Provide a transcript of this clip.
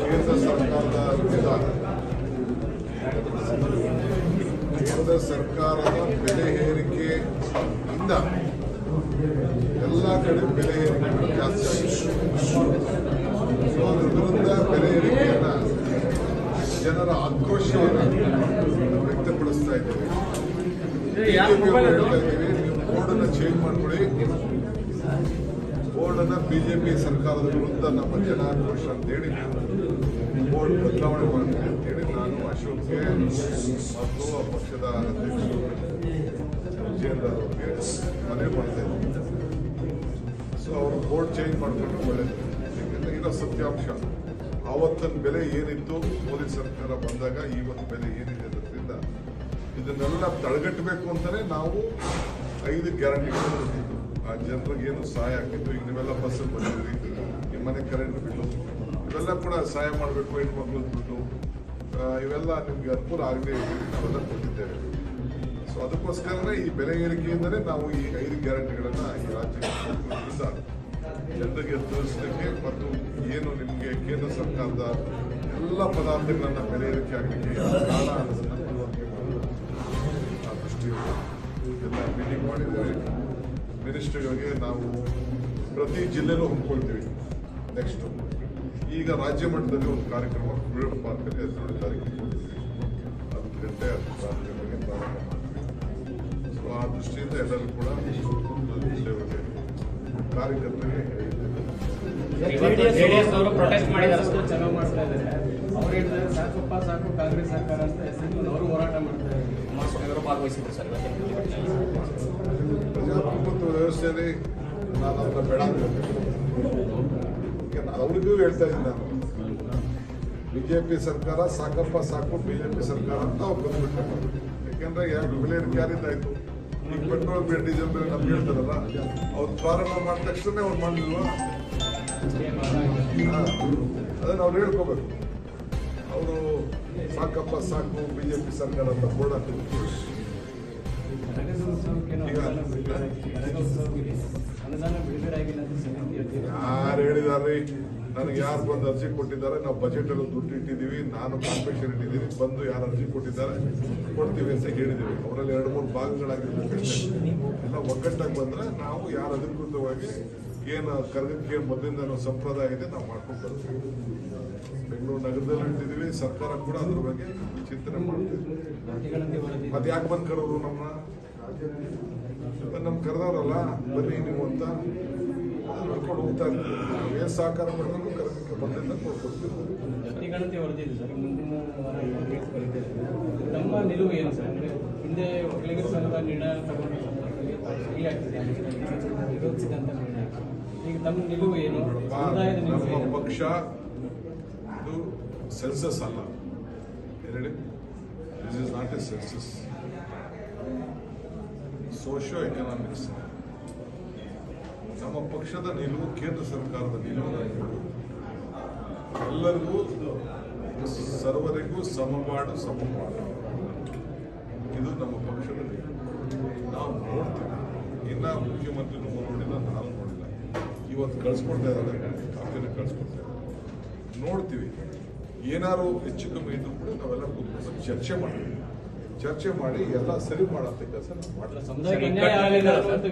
ಕೇಂದ್ರ ಸರ್ಕಾರದ ವಿಧಾನ ಕೇಂದ್ರ ಸರ್ಕಾರದ ಬೆಲೆ ಏರಿಕೆಯಿಂದ ಎಲ್ಲ ಕಡೆ ಬೆಲೆ ಏರಿಕೆಗಳು ಜಾಸ್ತಿ ಆಗಿದೆ. ಅದರ ವಿರುದ್ಧ ಬೆಲೆ ಏರಿಕೆಯಿಂದ ಜನರ ಆಕ್ರೋಶವನ್ನು ವ್ಯಕ್ತಪಡಿಸ್ತಾ ಇದ್ದೇವೆ. ನೀವು ಬೋರ್ಡನ್ನು ಚೇಂಜ್ ಮಾಡ್ಕೊಳ್ಳಿ. ಬೋರ್ಡನ್ನ ಪಿ ಸರ್ಕಾರದ ವಿರುದ್ಧ ನಮ್ಮ ಜನ ಆಕ್ರೋಶ ಅಂತೇಳಿ ಬೋರ್ಡ್ ಬದಲಾವಣೆ ಮಾಡ್ತೀವಿ ಅಂತೇಳಿ ನಾನು ಅಶೋಕ್ಗೆ ಮತ್ತು ಆ ಪಕ್ಷದ ಅಧ್ಯಕ್ಷರು ವಿಜೇಂದ್ರ ಅವರಿಗೆ ಮನವಿ ಮಾಡ್ತಾ ಸೊ ಅವರು ಬೋರ್ಡ್ ಚೇಂಜ್ ಮಾಡಿಕೊಂಡು ಒಳ್ಳೆಯದು ಯಾಕೆಂದರೆ ಸತ್ಯಾಂಶ. ಆವತ್ತಿನ ಬೆಲೆ ಏನಿತ್ತು, ಮೋದಿ ಸರ್ಕಾರ ಬಂದಾಗ ಇವತ್ತು ಬೆಲೆ ಏನಿದೆ ಅದರಿಂದ ಇದನ್ನೆಲ್ಲ ತಡೆಗಟ್ಟಬೇಕು ಅಂತಲೇ ನಾವು ಐದು ಗ್ಯಾರಂಟಿಗಳು ಕೊಟ್ಟಿದ್ದು ಜನರಿಗೆ ಏನು ಸಹಾಯ ಆಗ್ತಿತ್ತು? ಈಗ ನೀವೆಲ್ಲ ಬಸ್ಸಲ್ಲಿ ಬಂದಿದ್ರಿ ನಿಮ್ಮ ಮನೆ ಕರೆಂಟ್ ಬಿಲ್ಲು. ಇವೆಲ್ಲ ಕೂಡ ಸಹಾಯ ಮಾಡಬೇಕು ಹೆಣ್ಮಕ್ಳು ಬಿಟ್ಟು ಇವೆಲ್ಲ ನಿಮ್ಗೆ ಅನುಕೂಲ ಆಗದೆ ನಾವೆಲ್ಲ ಕೊಟ್ಟಿದ್ದೇವೆ. ಸೊ ಅದಕ್ಕೋಸ್ಕರ ಈ ಬೆಲೆ ಏರಿಕೆಯಿಂದಲೇ ನಾವು ಈ ಐದು ಗ್ಯಾರಂಟಿಗಳನ್ನ ಈ ರಾಜ್ಯದಿಂದ ಜನರಿಗೆ ತೋರಿಸಲಿಕ್ಕೆ ಮತ್ತು ಏನು ನಿಮಗೆ ಕೇಂದ್ರ ಸರ್ಕಾರದ ಎಲ್ಲ ಪದಾರ್ಥಗಳನ್ನು ಬೆಲೆ ಏರಿಕೆ ಆಗಲಿಕ್ಕೆ ಕಾರಣ ಅನ್ನೋದನ್ನು ದೃಷ್ಟಿಯಿಂದ ಎಲ್ಲ ಮೀಟಿಂಗ್ ಮಾಡಿದ್ದೇವೆ. ಮಿನಿಸ್ಟರ್ಗಳಿಗೆ ನಾವು ಪ್ರತಿ ಜಿಲ್ಲೆನೂ ಹೊಂದ್ಕೊಳ್ತೀವಿ. ನೆಕ್ಸ್ಟು ಈಗ ರಾಜ್ಯ ಮಟ್ಟದಲ್ಲಿ ಒಂದು ಕಾರ್ಯಕ್ರಮ ಫ್ರೀಡಮ್ ಪಾರ್ಕಲ್ಲಿ ಹದಿನೇಳು ತಾರೀಕಿಗೆ ಹತ್ತು ಗಂಟೆ ಹತ್ತು ತಾರೀಕಿಗೆ ಪ್ರಾರಂಭ ಮಾಡ್ತೀವಿ ಸೊ ಆ ದೃಷ್ಟಿಯಿಂದ ಎಲ್ಲರೂ ಕೂಡ ಜಿಲ್ಲೆಗಳಿಗೆ ಕಾರ್ಯಕರ್ತರಿಗೆ ಸಾಕಪ್ಪ ಸಾಕು ಕಾಂಗ್ರೆಸ್ ಸರ್ಕಾರ ಅಂತ ಹೆಸರು ಅವರು ಹೋರಾಟ ಮಾಡ್ತಾರೆ ಇದ್ದಾರೆ. ಕುಮಾರಸ್ವಾಮಿ ಅವರು ಭಾಗವಹಿಸಿದ್ರು ಸರ್ ವ್ಯವಸ್ಥೆಯಲ್ಲಿ ನಾನು ಅವ್ರನ್ನ ಬೇಡ ಅವ್ರಿಗೂ ಹೇಳ್ತಾ ಇದ್ದೀನಿ ನಾನು. ಬಿಜೆಪಿ ಸರ್ಕಾರ ಸಾಕಪ್ಪ ಸಾಕು, ಬಿಜೆಪಿ ಸರ್ಕಾರ ಅಂತ ಅವ್ರು ಬಂದ್ಬಿಟ್ಟು ಯಾಕೆಂದ್ರೆ ಎರಡು ಬೆಲೆ ಏರಿಕೆ ಯಾರಿಂದಾಯ್ತು ಈಗ ಪೆಟ್ರೋಲ್ ಬೆಲೆ ಡೀಸೆಲ್ ಬೆಲೆ ನಮ್ಗೆ ಹೇಳ್ತಾರಲ್ಲ, ಅವ್ರು ಪ್ರಾರಂಭ ಮಾಡಿದ ತಕ್ಷಣ ಅವ್ರು ಮಾಡಲಿಲ್ವಾ ಅದನ್ನ ಅವ್ರು ಹೇಳ್ಕೋಬೇಕು. ಅವರು ಸಾಕಪ್ಪ ಸಾಕು, ಬಿಜೆಪಿ ಸರ್ಕಾರ ಅಂತ ಬೋರ್ಡ್ ಹಾಕಿದ್ರು ಯಾರು ಹೇಳಿದಾರ್ರಿ? ನನಗೆ ಯಾರು ಬಂದು ಅರ್ಜಿ ಕೊಟ್ಟಿದ್ದಾರೆ? ನಾವು ಬಜೆಟ್ ಅಲ್ಲಿ ದುಡ್ಡು ಇಟ್ಟಿದ್ದೀವಿ. ನಾನು ಕಾನ್ಫೆಕ್ಷನ್ ಇಟ್ಟಿದ್ದೀನಿ ಬಂದು ಯಾರು ಅರ್ಜಿ ಕೊಟ್ಟಿದ್ದಾರೆ? ಕೊಡ್ತೀವಿ ಅಂತ ಹೇಳಿದೀವಿ ಅವರಲ್ಲಿ ಎರಡು, ಮೂರು ಭಾಗಗಳಾಗಿರ್ಬೇಕು. ಎಲ್ಲ ಒಗ್ಗಟ್ಟಾಗಿ ಬಂದ್ರೆ ನಾವು ಯಾರು ಅಧಿಕೃತವಾಗಿ ಏನು ಕರ್ಗಕ್ಕೆ ಏನು ಮೊದಲಿಂದ ಸಂಪ್ರದಾಯ ಇದೆ, ನಾವು ಮಾಡ್ಕೊಂಡು ಬರ್ತೀವಿ. ಬೆಂಗಳೂರು ನಗರದಲ್ಲಿ ಇಟ್ಟಿದ್ದೀವಿ. ಸರ್ಕಾರ ಕೂಡ ಅದ್ರ ಬಗ್ಗೆ ಚಿಂತನೆ ಮಾಡ್ತೀವಿ ಮತ್ತೆ ಯಾಕೆ ಬಂದು ನಮ್ಮನ್ನ? ನಮ್ ಕರೆದವ್ರಲ್ಲ ಬನ್ನಿ ನೀವು ಅಂತ ನೋಡ್ಕೊಂಡು ಹೋಗ್ತಾ ಇರ್ತೀವಿ ನಾವು ಏನು ಸಹಕಾರ ಮಾಡಿದ್ರು ಕರೆದಕ್ಕೆ ಬಂದಿದ್ದ ಕೊಡ್ಕೊಡ್ತೀವಿ. ಗಂಟೆಗಳಂತೆ ವರದಿ ಇದೆ ಸರ್ ಮುಂದಿನ ವಾರ ಡೇಟ್ ನಮ್ಮ ನಿಲುವು ಏನು ಸರ್? ಅಂದ್ರೆ ಹಿಂದೆ ಸಂಘದ ನಿರ್ಣಯ ತಗೊಂಡು ಸಹಿ ಆಗ್ತಿದೆ ವಿರೋಧಿಸಿದಂತ ನಿರ್ಣಯ. ಈಗ ನಮ್ಮ ನಿಲುವು ಏನು? ಸಮುದಾಯದ ನಮ್ಮ ಪಕ್ಷ ಇದು ಸೆನ್ಸಸ್ ಅಲ್ಲ. ಹೇಳಿ? This is not a census socio economics. ನಮ್ಮ ಪಕ್ಷದ ನಿಲುವು ಕೇಂದ್ರ ಸರ್ಕಾರದ ನಿಲುವು ಎಲ್ಲರಿಗೂ ಸರ್ವರಿಗೂ ಸಮಬಾಡು ಸಮಬಾಡು ಇದು ನಮ್ಮ ಪಕ್ಷದ ನಾವು ನೋಡ್ತೀವಿ. ಇನ್ನ ಮುಖ್ಯಮಂತ್ರಿನೂ ನೋಡಿಲ್ಲ, ನಾನು ನೋಡಿಲ್ಲ. ಇವತ್ತು ಕಳ್ಸ್ಕೊಡ್ತಾ ಇದ್ದಾರೆ ಕಾಫಿನ ಕಳ್ಸ್ಕೊಡ್ತಾ ಇದ್ದಾರೆ. ನೋಡ್ತೀವಿ. ಏನಾರು ಹೆಚ್ಚು ಕಮ್ಮಿ ಇದ್ರು ಕೂಡ ನಾವೆಲ್ಲ ಕೂತ್ಕೊಂಡು ಚರ್ಚೆ ಮಾಡ್ತೀವಿ. ಚರ್ಚೆ ಮಾಡಿ ಎಲ್ಲ ಸರಿ ಮಾಡೋ ಕೆಲಸ ನಾವು ಮಾಡ್ತೀವಿ.